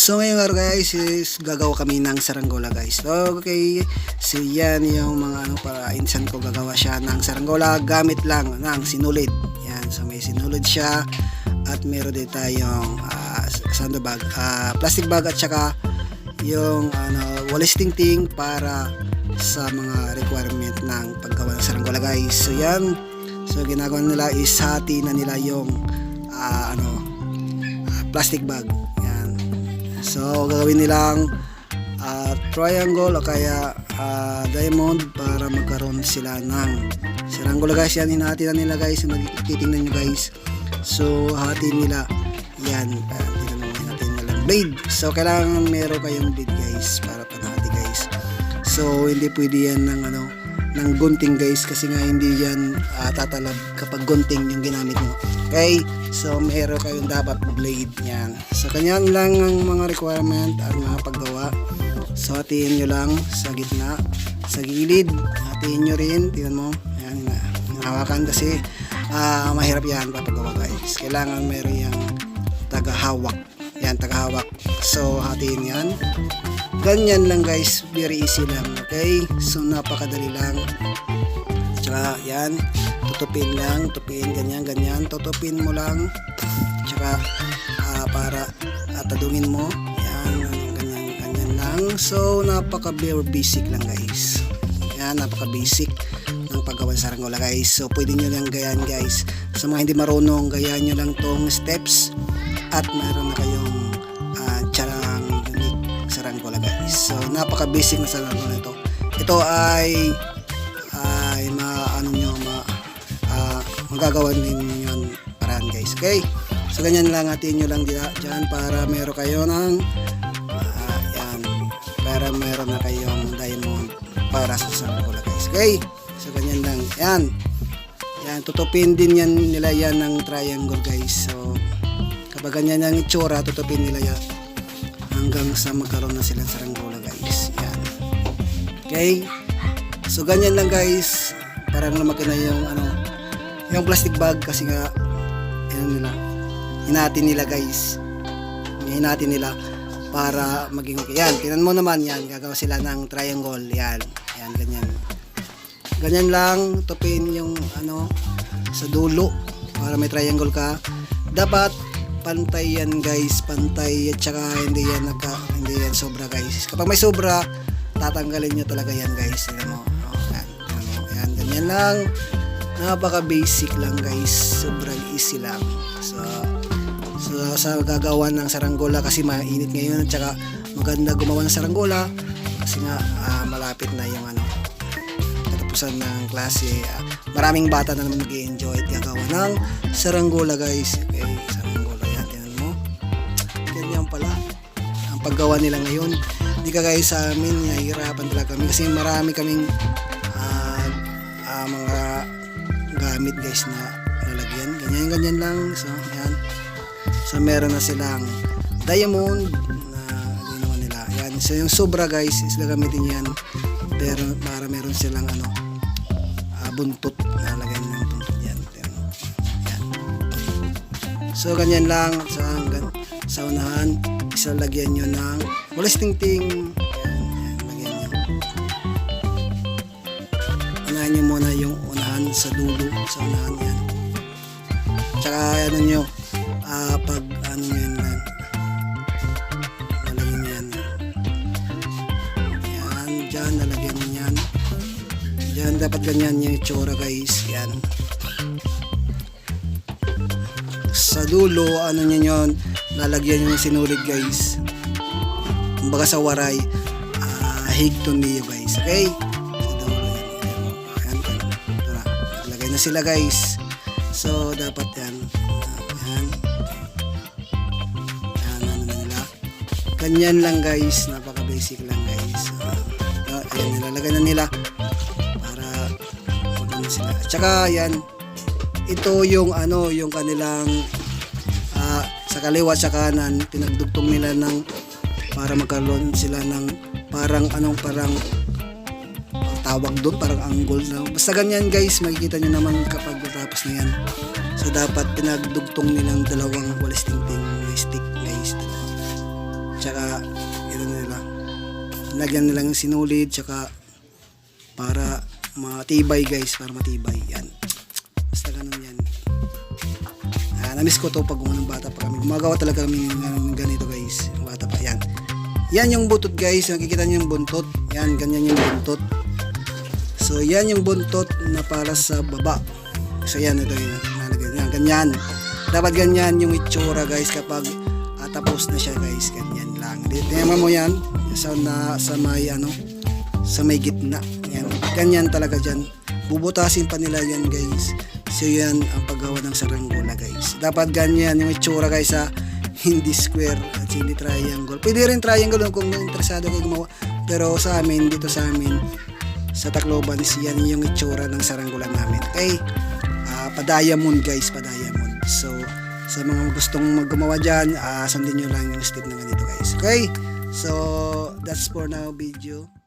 So ngayon araw guys is gagawa kami ng saranggola guys. Okay, so yan yung mga ano para insan ko gagawa siya ng saranggola gamit lang ng sinulid. Yan, so may sinulid siya at meron din tayong uh, sandbag, ah, plastic bag at saka yung ano walis tingting para sa mga requirement ng paggawa ng saranggola guys. So yan, so ginagawa nila is hati na nila yung ah, ano ah, plastic bag. So, gagawin nilang ah, triangle o kaya ah, diamond para magkaroon sila ng saranggola guys. Yan, hinahati na nila guys. Yung titingnan nyo guys. So, hati nila. Yan. Uh, blade. So, kailangan meron kayong blade guys para panhati guys. So, hindi pwede yan ng ano, ng gunting guys kasi nga hindi yan ah, tatalab kapag gunting yung ginamit mo. Okay? So, meron kayong dapat blade yan. So, kanyan lang ang mga requirement at mga paggawa. So, hatiin nyo lang sa gitna, sa gilid. Hatiin nyo rin. Tingnan mo. Ayan, na, hawakan kasi ah, mahirap yan papagawa guys. Kailangan meron yung tagahawak. Yan, tagahawak. So, hatiin yan. Ganyan lang guys, very easy lang, okay? So napakadali lang. Tsaka yan, tutupin lang, tutupin ganyan, ganyan, tutupin mo lang. Tsaka ah, para uh, mo, yan, ganyan, ganyan, lang. So napaka very basic lang guys. Yan, napaka basic ng paggawa ng saranggola guys. So pwede nyo lang gayan guys. Sa mga hindi marunong, gayan nyo lang tong steps at mayroon na kayong uh, unique saranggola guys. So napaka basic na saranggola ito. Ito ay ay maano nyo ma ah, magagawa ninyo yun paraan guys. Okay? So ganyan lang atin nyo lang dila dyan para meron kayo ng ah, yan para meron na kayong diamond para sa saranggola guys. Okay? So ganyan lang. Yan. Yan, tutupin din yan nila yan ng triangle guys. So kapag ganyan ang itsura, tutupin nila yan hanggang sa magkaroon na silang saranggola guys. Yan. Okay? So ganyan lang guys. Parang lumaki na yung ano, yung plastic bag kasi nga ano nila, hinati nila guys. Hinati nila para maging okay. Yan, tinan mo naman yan. Gagawa sila ng triangle. Yan. Yan, ganyan. Ganyan lang. Tupin yung ano, sa dulo para may triangle ka. Dapat pantay yan guys. Pantay at saka hindi yan nagka, hindi yan sobra guys. Kapag may sobra, tatanggalin nyo talaga yan guys. Tignan mo. Oh, yan. Yan, ganyan lang. Napaka basic lang guys. Sobrang easy lang. So, so sa gagawa ng saranggola kasi mainit ngayon at saka maganda gumawa ng saranggola kasi nga ah, malapit na yung ano katapusan ng klase. Ah, maraming bata na naman mag-enjoy at gagawa ng saranggola guys. Okay, pala. Ang paggawa nila ngayon. Hindi ka guys sa amin, nahihirapan talaga kami kasi marami kaming ah, ah, mga gamit guys na lalagyan. Ganyan, ganyan lang. So, yan. So, meron na silang diamond na naman nila. Yan. So, yung sobra guys is gagamitin yan pero para meron silang ano ah, buntot na lagyan ng buntot yan. Yan. yan. So, ganyan lang sa hanggang sa unahan. Isa lagyan nyo ng walis tingting. Yan, yan, lagyan. Unahan nyo muna yung unahan sa dulo. Sa unahan yan. Tsaka ano nyo, ah, pag ano nyo yan lang. Lalagyan nyo yan. Yan, dyan, lalagyan nyo yan. Dyan, dapat ganyan yung itsura guys. Yan. Sa dulo, ano nyo yun, lalagyan yung sinulid guys. Kumbaga sa waray, ah, higton niyo guys. Okay? Sa dulo yan. Na. Naglagay na sila guys. So, dapat yan. Ayan. Ayan, ano. Ganyan lang guys. Napaka-basic lang guys. Uh, ayan, nilalagay na nila para magano sila. At saka, yan. Ito yung ano, yung kanilang sa kaliwa sa kanan, pinagdugtong nila ng para magkaroon sila ng parang anong parang ang tawag doon parang angle na basta ganyan guys makikita nyo naman kapag natapos na yan so dapat pinagdugtong nilang dalawang walis tingting stick guys. Tsaka ito nila. Lagyan nila yung sinulid tsaka para matibay guys, para matibay. Yan. Basta ganun namiss ko to pag ng bata pa kami. Gumagawa talaga kami ng, ganito guys. Bata pa. Yan. Yan yung buntot guys. Nakikita niyo yung buntot. Yan, ganyan yung buntot. So, yan yung buntot na para sa baba. So, yan ito nalagay. Yan, ganyan. Dapat ganyan yung itsura guys kapag ah, tapos na siya guys. Ganyan lang. Tingnan mo yan. Sa, na, sa may ano, sa may gitna. Yan. Ganyan talaga dyan. Bubutasin pa nila yan guys. So yan ang paggawa ng saranggola guys. Dapat ganyan yung itsura guys ha. Hindi square at hindi triangle. Pwede rin triangle kung interesado kayo gumawa. Pero sa amin, dito sa amin, sa Tacloban is yan yung itsura ng saranggola namin. Okay? Ah, pa-diamond guys, pa-diamond. So, sa mga gustong maggumawa dyan, ah, sundin nyo lang yung step na ganito guys. Okay? So, that's for now video.